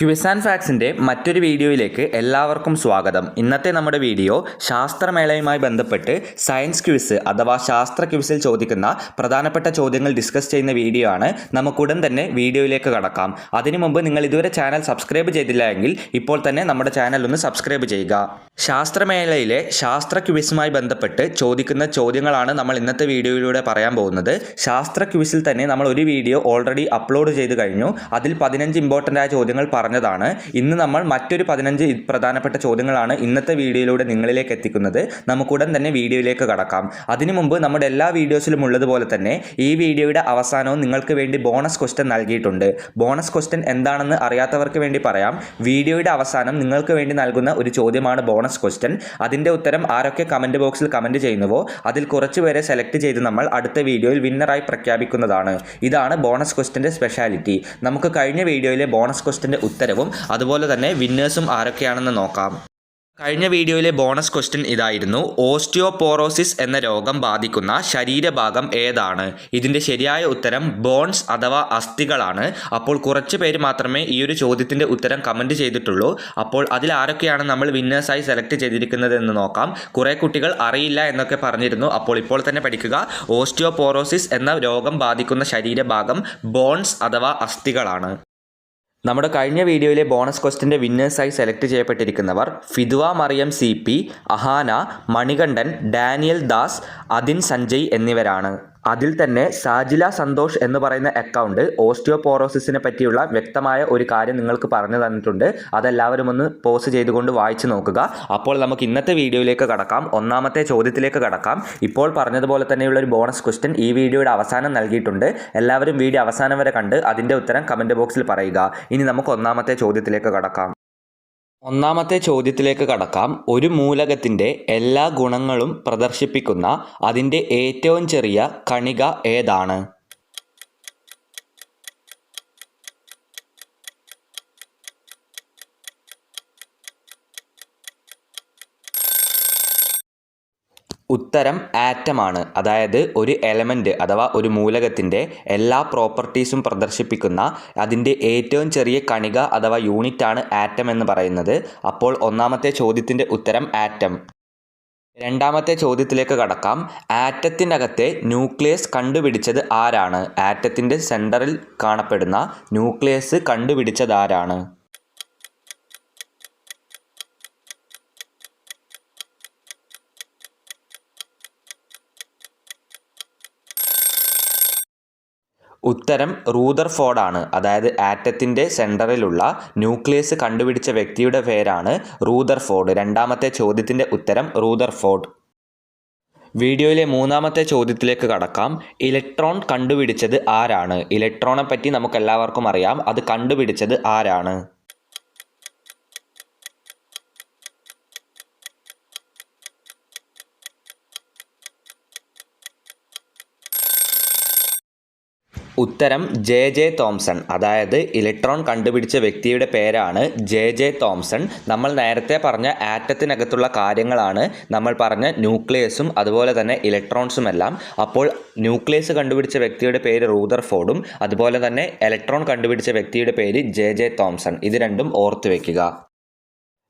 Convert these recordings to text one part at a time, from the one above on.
Quiz and ഫാക്സിന്റെ മറ്റൊരു വീഡിയോയിലേക്ക് എല്ലാവർക്കും സ്വാഗതം. ഇന്നത്തെ നമ്മുടെ വീഡിയോ ശാസ്ത്രമേളയുമായി ബന്ധപ്പെട്ട് സയൻസ് ക്വിസ് അഥവാ ശാസ്ത്ര ക്വിസിൽ ചോദിക്കുന്ന പ്രധാനപ്പെട്ട ചോദ്യങ്ങൾ ഡിസ്കസ് ചെയ്യുന്ന വീഡിയോ ആണ്. നമുക്കുടൻ തന്നെ വീഡിയോയിലേക്ക് കടക്കാം. അതിനു മുമ്പ് നിങ്ങൾ ഇതുവരെ ചാനൽ സബ്സ്ക്രൈബ് ചെയ്തില്ല എങ്കിൽ ഇപ്പോൾ തന്നെ നമ്മുടെ ചാനൽ ഒന്ന് സബ്സ്ക്രൈബ് ചെയ്യുക. ശാസ്ത്രമേളയിലെ ശാസ്ത്ര ക്വിസുമായി ബന്ധപ്പെട്ട് ചോദിക്കുന്ന ചോദ്യങ്ങളാണ് നമ്മൾ ഇന്നത്തെ വീഡിയോയിലൂടെ പറയാൻ പോകുന്നത്. ശാസ്ത്ര ക്വിസിൽ തന്നെ നമ്മൾ ഒരു വീഡിയോ ഓൾറെഡി അപ്ലോഡ് ചെയ്ത് കഴിഞ്ഞു. അതിൽ പതിനഞ്ച് ഇമ്പോർട്ടന്റ് ആയ ചോദ്യങ്ങൾ പറഞ്ഞതാണ്. ഇന്ന് നമ്മൾ മറ്റൊരു പതിനഞ്ച് പ്രധാനപ്പെട്ട ചോദ്യങ്ങളാണ് ഇന്നത്തെ വീഡിയോയിലൂടെ നിങ്ങളിലേക്ക് എത്തിക്കുന്നത്. നമുക്കുടൻ തന്നെ വീഡിയോയിലേക്ക് കടക്കാം. അതിനു മുമ്പ് നമ്മുടെ എല്ലാ വീഡിയോസിലും ഉള്ളതുപോലെ തന്നെ ഈ വീഡിയോയുടെ അവസാനവും നിങ്ങൾക്ക് വേണ്ടി ബോണസ് ക്വസ്റ്റൻ നൽകിയിട്ടുണ്ട്. ബോണസ് ക്വസ്റ്റൻ എന്താണെന്ന് അറിയാത്തവർക്ക് വേണ്ടി പറയാം. വീഡിയോയുടെ അവസാനം നിങ്ങൾക്ക് വേണ്ടി നൽകുന്ന ഒരു ചോദ്യമാണ് ബോണസ് ക്വസ്റ്റൻ അതിന്റെ ഉത്തരം ആരൊക്കെ കമന്റ് ബോക്സിൽ കമന്റ് ചെയ്യുന്നുവോ അതിൽ കുറച്ച് പേരെ സെലക്ട് ചെയ്ത് നമ്മൾ അടുത്ത വീഡിയോയിൽ വിന്നറായി പ്രഖ്യാപിക്കുന്നതാണ്. ഇതാണ് ബോണസ് ക്വസ്റ്റ്യന്റെ സ്പെഷ്യാലിറ്റി. നമുക്ക് കഴിഞ്ഞ വീഡിയോയിലെ ബോണസ് ക്വസ്റ്റ്യന്റെ ഉത്തരവും. അതുപോലെ തന്നെ വിന്നേഴ്സും ആരൊക്കെയാണെന്ന് നോക്കാം. കഴിഞ്ഞ വീഡിയോയിലെ ബോണസ് ക്വസ്റ്റ്യൻ ഇതായിരുന്നു. ഓസ്റ്റിയോപോറോസിസ് എന്ന രോഗം ബാധിക്കുന്ന ശരീരഭാഗം ഏതാണ്? ഇതിന്റെ ശരിയായ ഉത്തരം ബോൺസ് അഥവാ അസ്ഥികളാണ്. അപ്പോൾ കുറച്ച് പേര് മാത്രമേ ഈ ഒരു ചോദ്യത്തിന്റെ ഉത്തരം കമന്റ് ചെയ്തിട്ടുള്ളൂ. അപ്പോൾ അതിൽ ആരൊക്കെയാണ് നമ്മൾ വിന്നേഴ്സായി സെലക്ട് ചെയ്തിരിക്കുന്നത് എന്ന് നോക്കാം. കുറേ കുട്ടികൾ അറിയില്ല എന്നൊക്കെ പറഞ്ഞിരുന്നു. അപ്പോൾ ഇപ്പോൾ തന്നെ പഠിക്കുക. ഓസ്റ്റിയോപോറോസിസ് എന്ന രോഗം ബാധിക്കുന്ന ശരീരഭാഗം ബോൺസ് അഥവാ അസ്ഥികളാണ്. നമ്മുടെ കഴിഞ്ഞ വീഡിയോയിലെ ബോണസ് ക്വസ്റ്റിന്റെ വിന്നേഴ്സായി സെലക്ട് ചെയ്യപ്പെട്ടിരിക്കുന്നവർ Fidua Mariyam C P Ahana Manikandan Daniel Das Athin Sanjay എന്നിവരാണ്. അതിൽ തന്നെ സാജില സന്തോഷ് എന്ന് പറയുന്ന അക്കൗണ്ട് ഓസ്റ്റിയോപോറോസിസിനെ പറ്റിയുള്ള വ്യക്തമായ ഒരു കാര്യം നിങ്ങൾക്ക് പറഞ്ഞു തന്നിട്ടുണ്ട്. അതെല്ലാവരും ഒന്ന് പോസ്റ്റ് ചെയ്തുകൊണ്ട് വായിച്ചു നോക്കുക. അപ്പോൾ നമുക്ക് ഇന്നത്തെ വീഡിയോയിലേക്ക് കടക്കാം. ഒന്നാമത്തെ ചോദ്യത്തിലേക്ക് കടക്കാം. ഇപ്പോൾ പറഞ്ഞതുപോലെ തന്നെയുള്ള ഒരു ബോണസ് ക്വസ്റ്റ്യൻ ഈ വീഡിയോയുടെ അവസാനം നൽകിയിട്ടുണ്ട്. എല്ലാവരും വീഡിയോ അവസാനം വരെ കണ്ട് അതിന്റെ ഉത്തരം കമന്റ് ബോക്സിൽ പറയുക. ഇനി നമുക്ക് ഒന്നാമത്തെ ചോദ്യത്തിലേക്ക് കടക്കാം. ഒന്നാമത്തെ ചോദ്യത്തിലേക്ക് കടക്കാം. ഒരു മൂലകത്തിന്റെ എല്ലാ ഗുണങ്ങളും പ്രദർശിപ്പിക്കുന്ന അതിന്റെ ഏറ്റവും ചെറിയ കണിക ഏതാണ്? ഉത്തരം ആറ്റമാണ്. അതായത് ഒരു എലമെന്റ് അഥവാ ഒരു മൂലകത്തിന്റെ എല്ലാ പ്രോപ്പർട്ടീസും പ്രദർശിപ്പിക്കുന്ന അതിന്റെ ഏറ്റവും ചെറിയ കണിക അഥവാ യൂണിറ്റാണ് ആറ്റം എന്ന് പറയുന്നത്. അപ്പോൾ ഒന്നാമത്തെ ചോദ്യത്തിന്റെ ഉത്തരം ആറ്റം. രണ്ടാമത്തെ ചോദ്യത്തിലേക്ക് കടക്കാം. ആറ്റത്തിനകത്തെ ന്യൂക്ലിയസ് കണ്ടുപിടിച്ചത് ആരാണ്? ആറ്റത്തിന്റെ സെന്ററിൽ കാണപ്പെടുന്ന ന്യൂക്ലിയസ് കണ്ടുപിടിച്ചത് ആരാണ്? ഉത്തരം റൂദർഫോർഡാണ്. അതായത് ആറ്റത്തിന്റെ സെന്ററിലുള്ള ന്യൂക്ലിയസ് കണ്ടുപിടിച്ച വ്യക്തിയുടെ പേരാണ് റൂദർഫോർഡ്. രണ്ടാമത്തെ ചോദ്യത്തിന്റെ ഉത്തരം റൂദർഫോർഡ്. വീഡിയോയിലെ മൂന്നാമത്തെ ചോദ്യത്തിലേക്ക് കടക്കാം. ഇലക്ട്രോൺ കണ്ടുപിടിച്ചത് ആരാണ്? ഇലക്ട്രോണെ പറ്റി നമുക്കെല്ലാവർക്കും അറിയാം. അത് കണ്ടുപിടിച്ചത് ആരാണ്? ഉത്തരം ജെ ജെ തോംസൺ. അതായത് ഇലക്ട്രോൺ കണ്ടുപിടിച്ച വ്യക്തിയുടെ പേരാണ് ജെ ജെ തോംസൺ. നമ്മൾ നേരത്തെ പറഞ്ഞ ആറ്റത്തിനകത്തുള്ള കാര്യങ്ങളാണ് നമ്മൾ പറഞ്ഞ ന്യൂക്ലിയസും അതുപോലെ തന്നെ ഇലക്ട്രോൺസും എല്ലാം. അപ്പോൾ ന്യൂക്ലിയസ് കണ്ടുപിടിച്ച വ്യക്തിയുടെ പേര് റൂദർഫോർഡും അതുപോലെ തന്നെ ഇലക്ട്രോൺ കണ്ടുപിടിച്ച വ്യക്തിയുടെ പേര് ജെ ജെ തോംസൺ. ഇത് രണ്ടും ഓർത്തു വയ്ക്കുക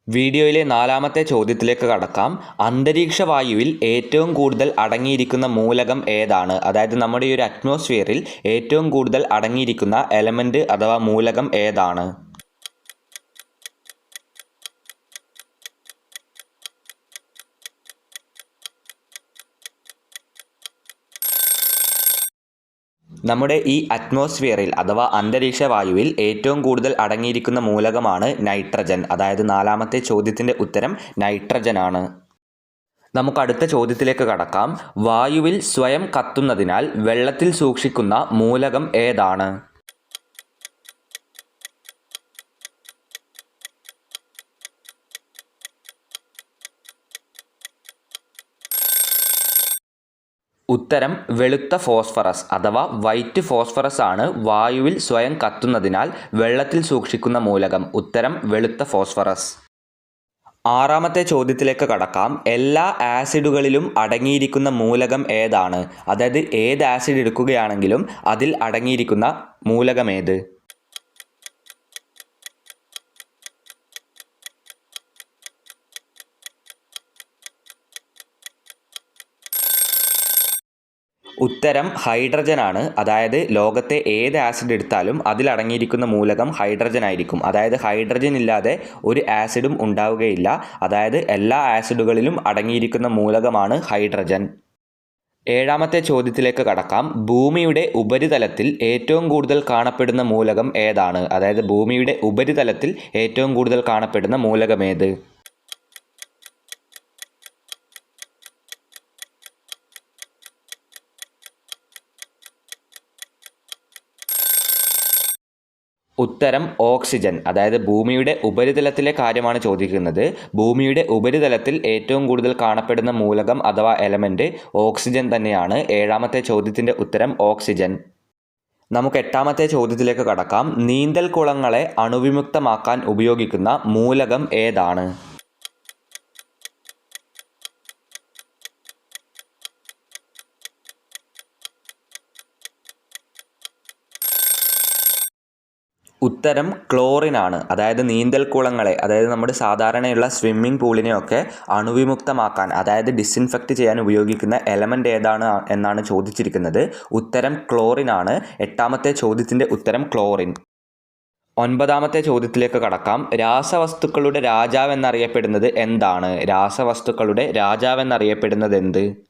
വീഡിയോയിലെ നാലാമത്തെ ചോദ്യത്തിലേക്ക് കടക്കാം. അന്തരീക്ഷ വായുവിൽ ഏറ്റവും കൂടുതൽ അടങ്ങിയിരിക്കുന്ന മൂലകം ഏതാണ്? അതായത് നമ്മുടെ ഈ ഒരു അറ്റ്മോസ്ഫിയറിൽ ഏറ്റവും കൂടുതൽ അടങ്ങിയിരിക്കുന്ന എലമെന്റ് അഥവാ മൂലകം ഏതാണ്? നമ്മുടെ ഈ അറ്റ്മോസ്ഫിയറിൽ അഥവാ അന്തരീക്ഷ വായുവിൽ ഏറ്റവും കൂടുതൽ അടങ്ങിയിരിക്കുന്ന മൂലകമാണ് നൈട്രജൻ. അതായത് നാലാമത്തെ ചോദ്യത്തിന്റെ ഉത്തരം നൈട്രജൻ ആണ്. നമുക്ക് അടുത്ത ചോദ്യത്തിലേക്ക് കടക്കാം. വായുവിൽ സ്വയം കത്തുന്നതിനാൽ വെള്ളത്തിൽ സൂക്ഷിക്കുന്ന മൂലകം ഏതാണ്? ഉത്തരം വെളുത്ത ഫോസ്ഫറസ് അഥവാ വൈറ്റ് ഫോസ്ഫറസ് ആണ്. വായുവിൽ സ്വയം കത്തുന്നതിനാൽ വെള്ളത്തിൽ സൂക്ഷിക്കുന്ന മൂലകം. ഉത്തരം വെളുത്ത ഫോസ്ഫറസ്. ആറാമത്തെ ചോദ്യത്തിലേക്ക് കടക്കാം. എല്ലാ ആസിഡുകളിലും അടങ്ങിയിരിക്കുന്ന മൂലകം ഏതാണ്? അതായത് ഏത് ആസിഡ് എടുക്കുകയാണെങ്കിലും അതിൽ അടങ്ങിയിരിക്കുന്ന മൂലകം ഉത്തരം ഹൈഡ്രജൻ ആണ് അതായത് ലോകത്തെ ഏത് ആസിഡ് എടുത്താലും അതിലടങ്ങിയിരിക്കുന്ന മൂലകം ഹൈഡ്രജൻ ആയിരിക്കും അതായത് ഹൈഡ്രജൻ ഇല്ലാതെ ഒരു ആസിഡും ഉണ്ടാവുകയില്ല. അതായത് എല്ലാ ആസിഡുകളിലും അടങ്ങിയിരിക്കുന്ന മൂലകമാണ് ഹൈഡ്രജൻ. ഏഴാമത്തെ ചോദ്യത്തിലേക്ക് കടക്കാം. ഭൂമിയുടെ ഉപരിതലത്തിൽ ഏറ്റവും കൂടുതൽ കാണപ്പെടുന്ന മൂലകം ഏതാണ്? അതായത് ഭൂമിയുടെ ഉപരിതലത്തിൽ ഏറ്റവും കൂടുതൽ കാണപ്പെടുന്ന മൂലകം ഉത്തരം ഓക്സിജൻ അതായത് ഭൂമിയുടെ ഉപരിതലത്തിലെ കാര്യമാണ് ചോദിക്കുന്നത്. ഭൂമിയുടെ ഉപരിതലത്തിൽ ഏറ്റവും കൂടുതൽ കാണപ്പെടുന്ന മൂലകം അഥവാ എലമെന്റ് ഓക്സിജൻ തന്നെയാണ്. ഏഴാമത്തെ ചോദ്യത്തിന്റെ ഉത്തരം ഓക്സിജൻ. നമുക്ക് എട്ടാമത്തെ ചോദ്യത്തിലേക്ക് കടക്കാം. നീന്തൽ കുളങ്ങളെ അണുവിമുക്തമാക്കാൻ ഉപയോഗിക്കുന്ന മൂലകം ഏതാണ്? ഉത്തരം ക്ലോറിൻ ആണ് അതായത് നീന്തൽ കുളങ്ങളെ അതായത് നമ്മുടെ സാധാരണയുള്ള സ്വിമ്മിംഗ് പൂളിനെയൊക്കെ അണുവിമുക്തമാക്കാൻ അതായത് ഡിസിൻഫെക്റ്റ് ചെയ്യാൻ ഉപയോഗിക്കുന്ന എലമെന്റ് ഏതാണ് എന്നാണ് ചോദിച്ചിരിക്കുന്നത്. ഉത്തരം ക്ലോറിൻ ആണ് എട്ടാമത്തെ ചോദ്യത്തിന്റെ ഉത്തരം ക്ലോറിൻ. ഒൻപതാമത്തെ ചോദ്യത്തിലേക്ക് കടക്കാം. രാസവസ്തുക്കളുടെ രാജാവ് എന്നറിയപ്പെടുന്നത് എന്താണ്? രാസവസ്തുക്കളുടെ രാജാവ് എന്നറിയപ്പെടുന്നത് എന്ത്?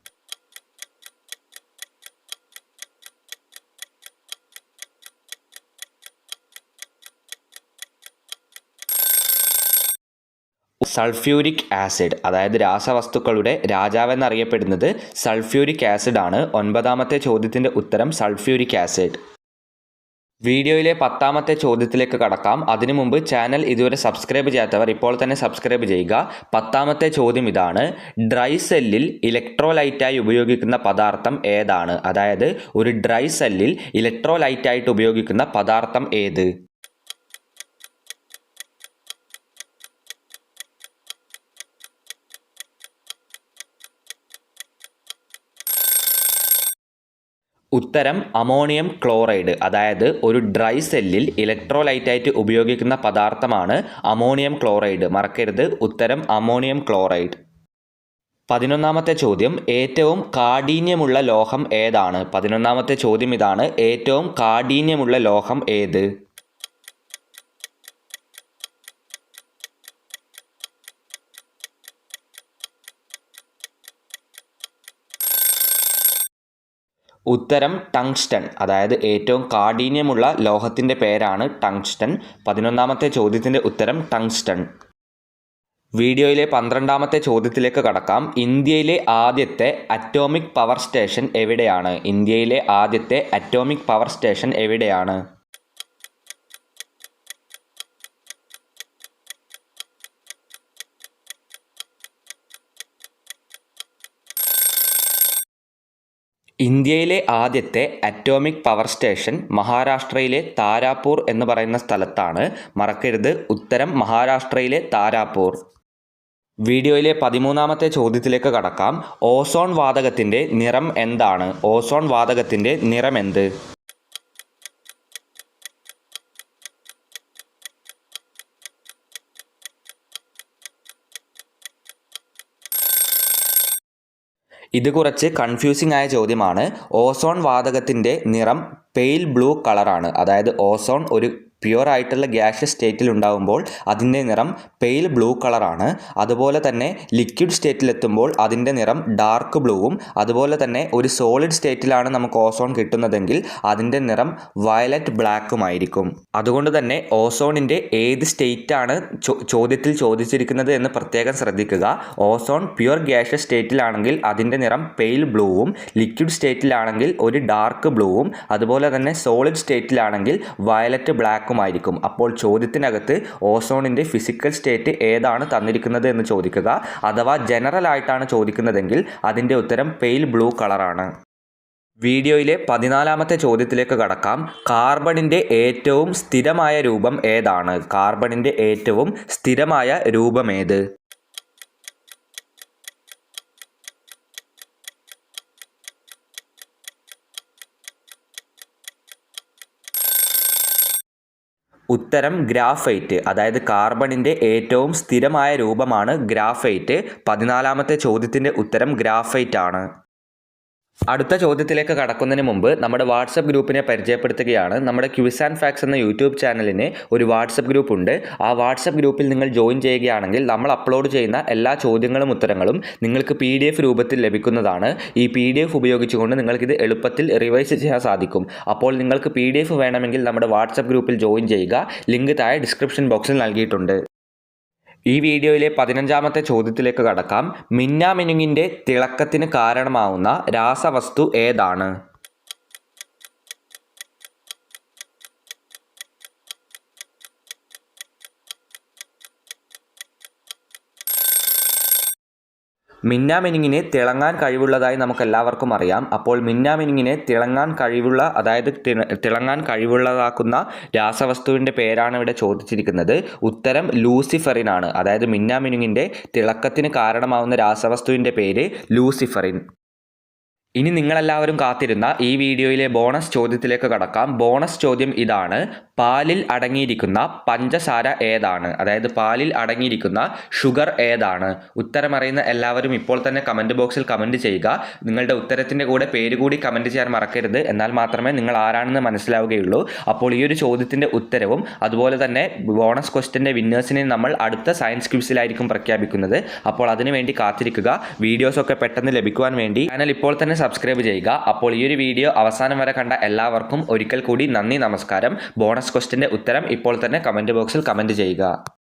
സൾഫ്യൂരിക് ആസിഡ് അതായത് രാസവസ്തുക്കളുടെ രാജാവെന്നറിയപ്പെടുന്നത് സൾഫ്യൂരിക് ആസിഡ് ആണ് ഒൻപതാമത്തെ ചോദ്യത്തിന്റെ ഉത്തരം സൾഫ്യൂരിക് ആസിഡ്. വീഡിയോയിലെ പത്താമത്തെ ചോദ്യത്തിലേക്ക് കടക്കാം. അതിനു മുമ്പ് ചാനൽ ഇതുവരെ സബ്സ്ക്രൈബ് ചെയ്യാത്തവർ ഇപ്പോൾ തന്നെ സബ്സ്ക്രൈബ് ചെയ്യുക. പത്താമത്തെ ചോദ്യം ഇതാണ്. ഡ്രൈ സെല്ലിൽ ഇലക്ട്രോലൈറ്റായി ഉപയോഗിക്കുന്ന പദാർത്ഥം ഏതാണ്? അതായത് ഒരു ഡ്രൈ സെല്ലിൽ ഇലക്ട്രോലൈറ്റായിട്ട് ഉപയോഗിക്കുന്ന പദാർത്ഥം ഏത്? ഉത്തരം അമോണിയം ക്ലോറൈഡ് അതായത് ഒരു ഡ്രൈ സെല്ലിൽ ഇലക്ട്രോലൈറ്റായിട്ട് ഉപയോഗിക്കുന്ന പദാർത്ഥമാണ് അമോണിയം ക്ലോറൈഡ്. മറക്കരുത്. ഉത്തരം അമോണിയം ക്ലോറൈഡ്. പതിനൊന്നാമത്തെ ചോദ്യം ഏറ്റവും കാഠിന്യമുള്ള ലോഹം ഏതാണ്? പതിനൊന്നാമത്തെ ചോദ്യം ഇതാണ് ഏറ്റവും കാഠിന്യമുള്ള ലോഹം ഏത്? ഉത്തരം ടങ്സ്റ്റൺ. അതായത് ഏറ്റവും കാഠിന്യമുള്ള ലോഹത്തിന്റെ പേരാണ് ടങ്സ്റ്റൺ. പതിനൊന്നാമത്തെ ചോദ്യത്തിന്റെ ഉത്തരം ടങ്സ്റ്റൺ. വീഡിയോയിലെ പന്ത്രണ്ടാമത്തെ ചോദ്യത്തിലേക്ക് കടക്കാം. ഇന്ത്യയിലെ ആദ്യത്തെ അറ്റോമിക് പവർ സ്റ്റേഷൻ എവിടെയാണ്? ഇന്ത്യയിലെ ആദ്യത്തെ അറ്റോമിക് പവർ സ്റ്റേഷൻ എവിടെയാണ്? ഇന്ത്യയിലെ ആദ്യത്തെ അറ്റോമിക് പവർ സ്റ്റേഷൻ മഹാരാഷ്ട്രയിലെ താരാപൂർ എന്ന് പറയുന്ന സ്ഥലത്താണ്. മറക്കരുത്. ഉത്തരം മഹാരാഷ്ട്രയിലെ താരാപൂർ. വീഡിയോയിലെ പതിമൂന്നാമത്തെ ചോദ്യത്തിലേക്ക് കടക്കാം. ഓസോൺ വാതകത്തിന്റെ നിറം എന്താണ്? ഓസോൺ വാതകത്തിന്റെ നിറം എന്ത്? ഇത് കുറച്ച് കൺഫ്യൂസിംഗ് ആയ ചോദ്യമാണ്. ഓസോൺ വാതകത്തിന്റെ നിറം പെയിൽ ബ്ലൂ കളറാണ് അതായത് ഓസോൺ ഒരു പ്യുവർ ആയിട്ടുള്ള ഗ്യാഷ്യസ് സ്റ്റേറ്റിൽ ഉണ്ടാകുമ്പോൾ അതിന്റെ നിറം പെയിൽ ബ്ലൂ കളറാണ് അതുപോലെ തന്നെ ലിക്വിഡ് സ്റ്റേറ്റിലെത്തുമ്പോൾ അതിന്റെ നിറം ഡാർക്ക് ബ്ലൂവും അതുപോലെ തന്നെ ഒരു സോളിഡ് സ്റ്റേറ്റിലാണ് നമുക്ക് ഓസോൺ കിട്ടുന്നതെങ്കിൽ അതിന്റെ നിറം വയലറ്റ് ബ്ലാക്കുമായിരിക്കും അതുകൊണ്ട് തന്നെ ഓസോണിന്റെ ഏത് സ്റ്റേറ്റാണ് ചോദ്യത്തിൽ ചോദിച്ചിരിക്കുന്നത് എന്ന് പ്രത്യേകം ശ്രദ്ധിക്കുക. ഓസോൺ പ്യുവർ ഗ്യാഷ്യസ് സ്റ്റേറ്റിലാണെങ്കിൽ അതിന്റെ നിറം പെയിൽ ബ്ലൂവും ലിക്വിഡ് സ്റ്റേറ്റിലാണെങ്കിൽ ഒരു ഡാർക്ക് ബ്ലൂവും അതുപോലെ തന്നെ സോളിഡ് സ്റ്റേറ്റിലാണെങ്കിൽ വയലറ്റ് ബ്ലാക്കും ആയിരിക്കും അപ്പോൾ ചോദ്യത്തിനകത്ത് ഓസോണിന്റെ ഫിസിക്കൽ സ്റ്റേറ്റ് ഏതാണ് തന്നിരിക്കുന്നത് എന്ന് ചോദിക്കുക. അഥവാ ജനറൽ ആയിട്ടാണ് ചോദിക്കുന്നതെങ്കിൽ അതിന്റെ ഉത്തരം പെയിൽ ബ്ലൂ കളറാണ്. വീഡിയോയിലെ പതിനാലാമത്തെ ചോദ്യത്തിലേക്ക് കടക്കാം. കാർബണിന്റെ ഏറ്റവും സ്ഥിരമായ രൂപം ഏതാണ്? കാർബണിന്റെ ഏറ്റവും സ്ഥിരമായ രൂപമേത് ഉത്തരം ഗ്രാഫൈറ്റ് അതായത് കാർബണിന്റെ ഏറ്റവും സ്ഥിരമായ രൂപമാണ് ഗ്രാഫൈറ്റ്. പതിനാലാമത്തെ ചോദ്യത്തിന്റെ ഉത്തരം ഗ്രാഫൈറ്റ് ആണ് അടുത്ത ചോദ്യത്തിലേക്ക് കടക്കുന്നതിന് മുമ്പ് നമ്മുടെ വാട്സപ്പ് ഗ്രൂപ്പിനെ പരിചയപ്പെടുത്തുകയാണ്. നമ്മുടെ ക്യൂസ് ആൻഡ് ഫാക്സ് എന്ന യൂട്യൂബ് ചാനലിന് ഒരു വാട്സപ്പ് ഗ്രൂപ്പ് ഉണ്ട് ആ വാട്സപ്പ് ഗ്രൂപ്പിൽ നിങ്ങൾ ജോയിൻ ചെയ്യുകയാണെങ്കിൽ നമ്മൾ അപ്ലോഡ് ചെയ്യുന്ന എല്ലാ ചോദ്യങ്ങളും ഉത്തരങ്ങളും നിങ്ങൾക്ക് പി ഡി എഫ് രൂപത്തിൽ ലഭിക്കുന്നതാണ്. ഈ പി ഡി എഫ് ഉപയോഗിച്ചുകൊണ്ട് നിങ്ങൾക്കിത് എളുപ്പത്തിൽ റിവൈസ് ചെയ്യാൻ സാധിക്കും. അപ്പോൾ നിങ്ങൾക്ക് പി ഡി എഫ് വേണമെങ്കിൽ നമ്മുടെ വാട്സപ്പ് ഗ്രൂപ്പിൽ ജോയിൻ ചെയ്യുക. ലിങ്ക് താഴെ ഡിസ്ക്രിപ്ഷൻ ബോക്സിൽ നൽകിയിട്ടുണ്ട്. ഈ വീഡിയോയിലെ പതിനഞ്ചാമത്തെ ചോദ്യത്തിലേക്ക് കടക്കാം. മിന്നാമിനുങ്ങിന്റെ തിളക്കത്തിന് കാരണമാവുന്ന രാസവസ്തു ഏതാണ്? മിന്നാമിനുങ്ങിന് തിളങ്ങാൻ കഴിവുള്ളതായി നമുക്കെല്ലാവർക്കും അറിയാം. അപ്പോൾ മിന്നാമിനിങ്ങിനെ തിളങ്ങാൻ കഴിവുള്ള അതായത് തിളങ്ങാൻ കഴിവുള്ളതാക്കുന്ന രാസവസ്തുവിന്റെ പേരാണ് ഇവിടെ ചോദിച്ചിരിക്കുന്നത്. ഉത്തരം ലൂസിഫറിനാണ് അതായത് മിന്നാമിനുങ്ങിന്റെ തിളക്കത്തിന് കാരണമാവുന്ന രാസവസ്തുവിന്റെ പേര് ലൂസിഫറിൻ. ഇനി നിങ്ങളെല്ലാവരും കാത്തിരുന്ന ഈ വീഡിയോയിലെ ബോണസ് ചോദ്യത്തിലേക്ക് കടക്കാം. ബോണസ് ചോദ്യം ഇതാണ്. പാലിൽ അടങ്ങിയിരിക്കുന്ന പഞ്ചസാര ഏതാണ്? അതായത് പാലിൽ അടങ്ങിയിരിക്കുന്ന ഷുഗർ ഏതാണ്? ഉത്തരമറിയുന്ന എല്ലാവരും ഇപ്പോൾ തന്നെ കമന്റ് ബോക്സിൽ കമന്റ് ചെയ്യുക. നിങ്ങളുടെ ഉത്തരത്തിന്റെ കൂടെ പേര് കൂടി കമന്റ് ചെയ്യാൻ മറക്കരുത്. എന്നാൽ മാത്രമേ നിങ്ങൾ ആരാണെന്ന് മനസ്സിലാവുകയുള്ളൂ. അപ്പോൾ ഈ ഒരു ചോദ്യത്തിന്റെ ഉത്തരവും അതുപോലെ തന്നെ ബോണസ് ക്വസ്റ്റിന്റെ വിന്നേഴ്സിനെ നമ്മൾ അടുത്ത സയൻസ് ക്വിസിലായിരിക്കും പ്രഖ്യാപിക്കുന്നത്. അപ്പോൾ അതിനുവേണ്ടി കാത്തിരിക്കുക. വീഡിയോസൊക്കെ പെട്ടെന്ന് ലഭിക്കുവാൻ വേണ്ടി. ചാനൽ ഇപ്പോൾ തന്നെ സബ്സ്ക്രൈബ് ചെയ്യുക. അപ്പോൾ ഈ ഒരു വീഡിയോ അവസാനം വരെ കണ്ട എല്ലാവർക്കും ഒരിക്കൽ കൂടി നന്ദി നമസ്കാരം. ബോണസ് ക്വസ്റ്റിന്റെ ഉത്തരം ഇപ്പോൾ തന്നെ കമന്റ് ബോക്സിൽ കമന്റ് ചെയ്യുക.